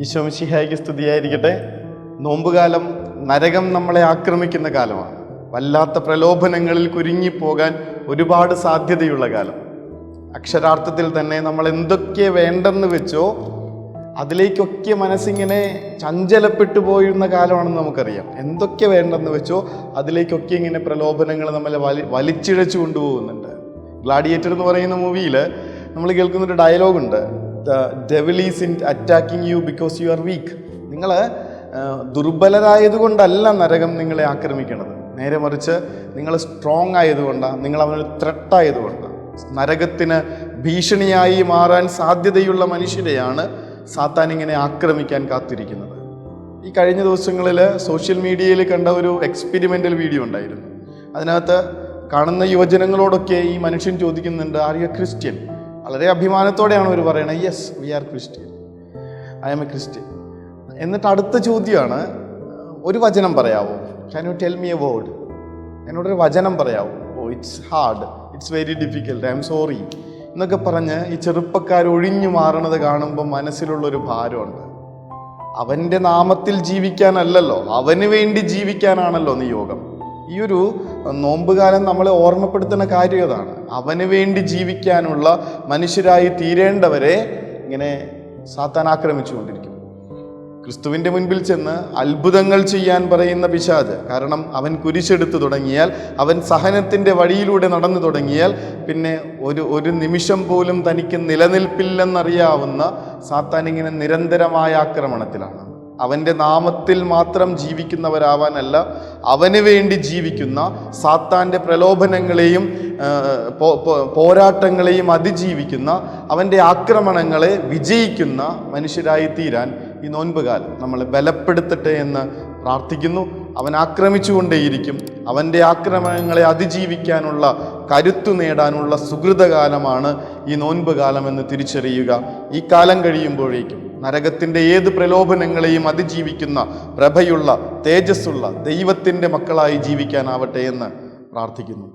ഈശോമിശിഹായ്ക്ക് സ്തുതിയായിരിക്കട്ടെ. നോമ്പുകാലം നരകം നമ്മളെ ആക്രമിക്കുന്ന കാലമാണ്. വല്ലാത്ത പ്രലോഭനങ്ങളിൽ കുരുങ്ങിപ്പോകാൻ ഒരുപാട് സാധ്യതയുള്ള കാലം. അക്ഷരാർത്ഥത്തിൽ തന്നെ നമ്മൾ എന്തൊക്കെ വേണ്ടെന്ന് വെച്ചോ അതിലേക്കൊക്കെ മനസ്സിങ്ങനെ ചഞ്ചലപ്പെട്ടു പോയിരുന്ന കാലമാണെന്ന് നമുക്കറിയാം. എന്തൊക്കെ വേണ്ടെന്ന് വെച്ചോ അതിലേക്കൊക്കെ ഇങ്ങനെ പ്രലോഭനങ്ങൾ നമ്മളെ വലി വലിച്ചിഴച്ചു കൊണ്ടുപോകുന്നുണ്ട്. ഗ്ലാഡിയേറ്റർ എന്ന് പറയുന്ന മൂവിയിൽ നമ്മൾ കേൾക്കുന്നൊരു ഡയലോഗുണ്ട് the devil in attacking you because you are weak നിങ്ങൾ ദുർബലരായതുകൊണ്ടല്ല നരകം നിങ്ങളെ ആക്രമിക്കണത്. നേരെ മറിച്ച് നിങ്ങൾ സ്ട്രോങ് ആയതുകൊണ്ടാണ് നിങ്ങൾ അവനൊരു ത്രെട്ടായതുകൊണ്ടാണ് നരകത്തിന് ഭീഷണിയായി മാറാൻ സാധ്യതയുള്ള മനുഷ്യരെയാണ് സാത്താൻ ഇങ്ങനെ ആക്രമിക്കാൻ കാത്തിരിക്കുന്നത്. ഈ കഴിഞ്ഞ ദിവസങ്ങളിൽ സോഷ്യൽ മീഡിയയിൽ കണ്ട ഒരു എക്സ്പെരിമെന്റൽ വീഡിയോ ഉണ്ടായിരുന്നു. അതിനകത്ത് കാണുന്ന യുവജനങ്ങളോടൊക്കെ ഈ മനുഷ്യൻ ചോദിക്കുന്നുണ്ട് ആർ യു ക്രിസ്ത്യൻ വളരെ അഭിമാനത്തോടെയാണ് അവർ പറയുന്നത് yes we are Christian I am a Christian എന്നിട്ട് അടുത്ത ചോദ്യമാണ് ഒരു വചനം പറയാവോ? Can you tell me a word എന്നോടൊരു വചനം പറയാവോ? ഓ it's hard it's very difficult I am sorry എന്നൊക്കെ പറഞ്ഞ് ഈ ചെറുപ്പക്കാർ ഒഴിഞ്ഞു മാറണത് കാണുമ്പോൾ മനസ്സിലുള്ളൊരു ഭാരമുണ്ട്. അവന്റെ നാമത്തിൽ ജീവിക്കാനല്ലല്ലോ അവന് വേണ്ടി ജീവിക്കാനാണല്ലോ നിയോഗം. ഈ ഒരു നോമ്പുകാലം നമ്മളെ ഓർമ്മപ്പെടുത്തുന്ന കാര്യം അതാണ് അവന് വേണ്ടി ജീവിക്കാനുള്ള മനുഷ്യരായി തീരേണ്ടവരെ ഇങ്ങനെ സാത്താൻ ആക്രമിച്ചുകൊണ്ടിരിക്കും. ക്രിസ്തുവിന്റെ മുൻപിൽ ചെന്ന് അത്ഭുതങ്ങൾ ചെയ്യാൻ പറയുന്ന പിശാജ് കാരണം അവൻ കുരിശെടുത്തു തുടങ്ങിയാൽ അവൻ സഹനത്തിന്റെ വഴിയിലൂടെ നടന്നു തുടങ്ങിയാൽ പിന്നെ ഒരു ഒരു നിമിഷം പോലും തനിക്ക് നിലനിൽപ്പില്ലെന്നറിയാവുന്ന സാത്താൻ ഇങ്ങനെ നിരന്തരമായ ആക്രമണത്തിലാണ്. അവന്റെ നാമത്തിൽ മാത്രം ജീവിക്കുന്നവരാവാനല്ല അവന് വേണ്ടി ജീവിക്കുന്ന സാത്താന്റെ പ്രലോഭനങ്ങളെയും പോരാട്ടങ്ങളെയും അതിജീവിക്കുന്ന അവന്റെ ആക്രമണങ്ങളെ വിജയിക്കുന്ന മനുഷ്യരായി തീരാൻ ഈ നോൻപുകാലം നമ്മളെ ബലപ്പെടുത്തട്ടെ എന്ന് പ്രാർത്ഥിക്കുന്നു. അവൻ ആക്രമിച്ചുകൊണ്ടേയിരിക്കും. അവന്റെ ആക്രമണങ്ങളെ അതിജീവിക്കാനുള്ള കരുത്തു നേടാനുള്ള സുഹൃതകാലമാണ് ഈ നോൻപ് കാലമെന്ന് തിരിച്ചറിയുക. ഈ കാലം കഴിയുമ്പോഴേക്കും നരകത്തിന്റെ ഏത് പ്രലോഭനങ്ങളെയും അതിജീവിക്കുന്ന പ്രഭയുള്ള തേജസ്സുള്ള ദൈവത്തിന്റെ മക്കളായി ജീവിക്കാനാവട്ടെ എന്ന് പ്രാർത്ഥിക്കുന്നു.